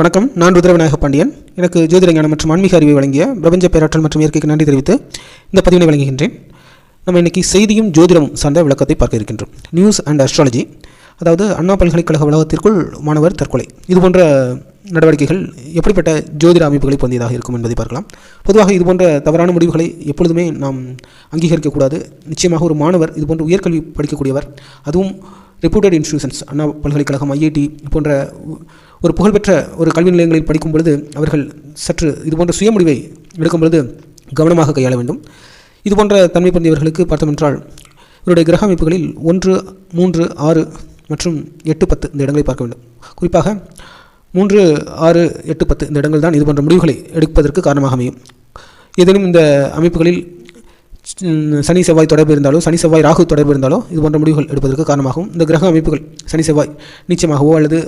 வணக்கம். நான் ருத்ரவிநாயக பாண்டியன். எனக்கு ஜோதிட ஞானம் மற்றும் ஆன்மீக அறிவை வழங்கிய பிரபஞ்ச பேராற்றல் மற்றும் இயற்கைக்கு நன்றி தெரிவித்து இந்த பதிவினை வழங்குகின்றேன். நம்ம இன்னைக்கு செய்தியும் ஜோதிடமும் சார்ந்த விளக்கத்தை பார்க்க இருக்கின்றோம். நியூஸ் அண்ட் அஸ்ட்ராலஜி அதாவது அண்ணா பல்கலைக்கழக வளாகத்திற்குள் மாணவர் தற்கொலை. இதுபோன்ற நடவடிக்கைகள் எப்படிப்பட்ட ஜோதிட அமைப்புகளை பொந்தியதாக இருக்கும் என்பதை பார்க்கலாம். பொதுவாக இதுபோன்ற தவறான முடிவுகளை எப்பொழுதுமே நாம் அங்கீகரிக்கக்கூடாது. நிச்சயமாக ஒரு மாணவர் இதுபோன்ற உயர்கல்வி படிக்கக்கூடியவர் அதுவும் ரெப்யூட்டட் இன்ஸ்டியூஷன்ஸ் அண்ணா பல்கலைக்கழகம் ஐஐடி போன்ற ஒரு புகழ்பெற்ற ஒரு கல்வி நிலையங்களில் படிக்கும் பொழுது அவர்கள் சற்று இதுபோன்ற சுய முடிவை எடுக்கும் பொழுது கவனமாக கையாள வேண்டும். இதுபோன்ற தன்மை பொருந்தியவர்களுக்கு பார்த்தோமென்றால் இவருடைய கிரக அமைப்புகளில் ஒன்று மூன்று ஆறு மற்றும் எட்டு பத்து இந்த இடங்களை பார்க்க வேண்டும். குறிப்பாக மூன்று ஆறு எட்டு பத்து இந்த இடங்கள் தான் இதுபோன்ற முடிவுகளை எடுப்பதற்கு காரணமாக அமையும். ஏதேனும் இந்த அமைப்புகளில் சனி செவ்வாய் தொடர்பு இருந்தாலோ சனி செவ்வாய் ராகு தொடர்பு இருந்தாலோ இது போன்ற முடிவுகள் எடுப்பதற்கு காரணமாகும். இந்த கிரக அமைப்புகள் சனி செவ்வாய் நீச்சமாகவோ அல்லது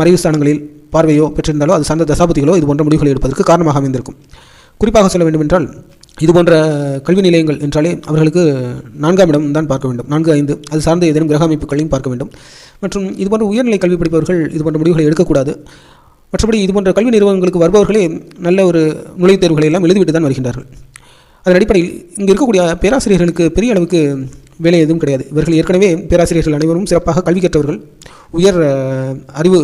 மறைவு ஸ்தானங்களில் பார்வையோ பெற்றிருந்தாலோ அது சார்ந்த தசாபதிகளோ இது போன்ற முடிவுகளை எடுப்பதற்கு காரணமாக அமைந்திருக்கும். குறிப்பாக சொல்ல வேண்டுமென்றால் இது போன்ற கல்வி நிலையங்கள் என்றாலே அவர்களுக்கு நான்காம் இடம் தான் பார்க்க வேண்டும். நான்கு ஐந்து அது சார்ந்த ஏதேனும் கிரக அமைப்புகளையும் பார்க்க வேண்டும். மற்றும் இது போன்ற உயர்நிலை கல்வி படிப்பவர்கள் இது போன்ற முடிவுகளை எடுக்கக்கூடாது. மற்றபடி இது போன்ற கல்வி நிறுவனங்களுக்கு வருபவர்களே நல்ல ஒரு நுழைவுத் தேர்வுகளை எல்லாம் எழுதிவிட்டு தான் வருகின்றார்கள். அதன் அடிப்படையில் இங்கே இருக்கக்கூடிய பேராசிரியர்களுக்கு பெரிய அளவுக்கு வேலை எதுவும் கிடையாது. இவர்கள் ஏற்கனவே பேராசிரியர்கள் அனைவரும் சிறப்பாக கல்வி கற்றவர்கள் உயர் அறிவு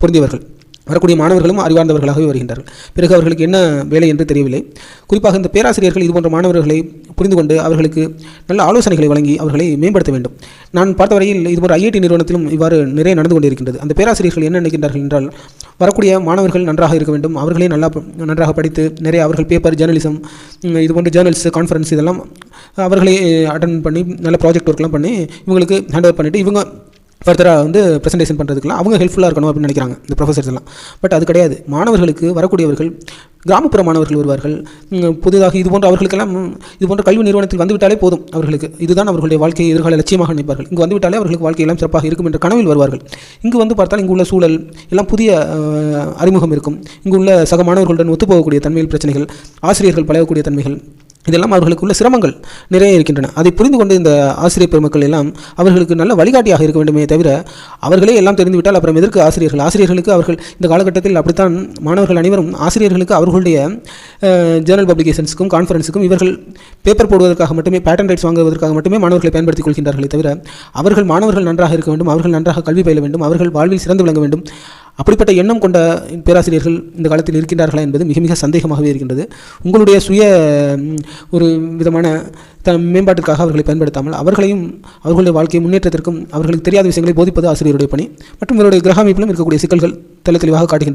பொருந்தியவர்கள். வரக்கூடிய மாணவர்களும் அறிவார்ந்தவர்களாகவே வருகின்றார்கள். பிறகு அவர்களுக்கு என்ன வேலை என்று தெரியவில்லை. குறிப்பாக இந்த பேராசிரியர்கள் இதுபோன்ற மாணவர்களை புரிந்து கொண்டு அவர்களுக்கு நல்ல ஆலோசனைகளை வழங்கி அவர்களை மேம்படுத்த வேண்டும். நான் பார்த்தவரையில் வரையில் இதுபோன்ற ஐஐடி நிறுவனத்திலும் இவ்வாறு நிறைய நடந்து கொண்டிருக்கின்றது. அந்த பேராசிரியர்கள் என்ன நினைக்கின்றார்கள் என்றால் வரக்கூடிய மாணவர்கள் நன்றாக இருக்க வேண்டும். அவர்களே நல்லா நன்றாக படித்து நிறைய அவர்கள் பேப்பர் ஜேர்னலிசம் இதுபோன்ற ஜேர்னல்ஸ் கான்ஃபரன்ஸ் இதெல்லாம் அவர்களே அட்டன் பண்ணி நல்ல ப்ராஜெக்ட் ஒர்க்லாம் பண்ணி இவங்களுக்கு ஹேண்ட் ஓவர் பண்ணிவிட்டு இவங்க ஃபர்தராக வந்து ப்ரெசன்டேஷன் பண்ணுறதுக்குலாம் அவங்க ஹெல்ப்ஃபுல்லாக இருக்கணும் அப்படின்னு நினைக்கிறாங்க இந்த ப்ரொஃபஸர்ஸ் எல்லாம். பட் அது கிடையாது. மாணவர்களுக்கு வரக்கூடியவர்கள் கிராமப்புற மாணவர்கள் வருவார்கள் புதிதாக இது போன்ற அவர்களுக்கெல்லாம் இது போன்ற கல்வி நிறுவனத்தில் வந்துவிட்டாலே போதும் அவர்களுக்கு. இதுதான் அவர்களுடைய வாழ்க்கையை எதிர்கால லட்சியமாக நினைப்பார்கள். இங்கு வந்துவிட்டாலே அவர்களுக்கு வாழ்க்கை எல்லாம் சிறப்பாக இருக்கும் என்ற கனவில் வருவார்கள். இங்கு வந்து பார்த்தால் இங்கு உள்ள சூழல் எல்லாம் புதிய அறிமுகம் இருக்கும். இங்கு உள்ள சக மாணவர்களுடன் ஒத்துப்போகக்கூடிய தன்மையில் பிரச்சனைகள் ஆசிரியர்கள் பழகக்கூடிய தன்மைகள் இதெல்லாம் அவர்களுக்கு உள்ள சிரமங்கள் நிறைய இருக்கின்றன. அதை புரிந்து கொண்டு இந்த ஆசிரியர் பெருமக்கள் எல்லாம் அவர்களுக்கு நல்ல வழிகாட்டியாக இருக்க வேண்டுமே தவிர அவர்களே எல்லாம் தெரிந்துவிட்டால் அப்புறம் எதற்கு ஆசிரியர்கள்? ஆசிரியர்களுக்கு அவர்கள் இந்த காலகட்டத்தில் அப்படித்தான் மாணவர்கள் அனைவரும் ஆசிரியர்களுக்கு அவர்களுடைய ஜேர்னல் பப்ளிகேஷன்ஸுக்கும் கான்ஃபரன்ஸுக்கும் இவர்கள் பேப்பர் போடுவதற்காக மட்டுமே பேட்டன் ரைட்ஸ் வாங்குவதற்காக மட்டுமே மாணவர்களை பயன்படுத்திக் கொள்கின்றார்களே தவிர அவர்கள் மாணவர்கள் நன்றாக இருக்க வேண்டும் அவர்கள் நன்றாக கல்வி பயில வேண்டும் அவர்கள் வாழ்வில் சிறந்து விளங்க வேண்டும். அப்படிப்பட்ட எண்ணம் கொண்ட பேராசிரியர்கள் இந்த காலத்தில் இருக்கின்றார்களா என்பது மிக மிக சந்தேகமாகவே இருக்கின்றது. உங்களுடைய சுய ஒரு விதமான த மேம்பாட்டிற்காக அவர்களை பயன்படுத்தாமல் அவர்களையும் அவர்களுடைய வாழ்க்கை முன்னேற்றத்திற்கும் அவர்களுக்கு தெரியாத விஷயங்களை போதிப்பது ஆசிரியருடைய பணி. மற்றும் இவருடைய கிரக அமைப்பிலும் இருக்கக்கூடிய சிக்கல்கள் தெளிவாக காட்டுகின்றன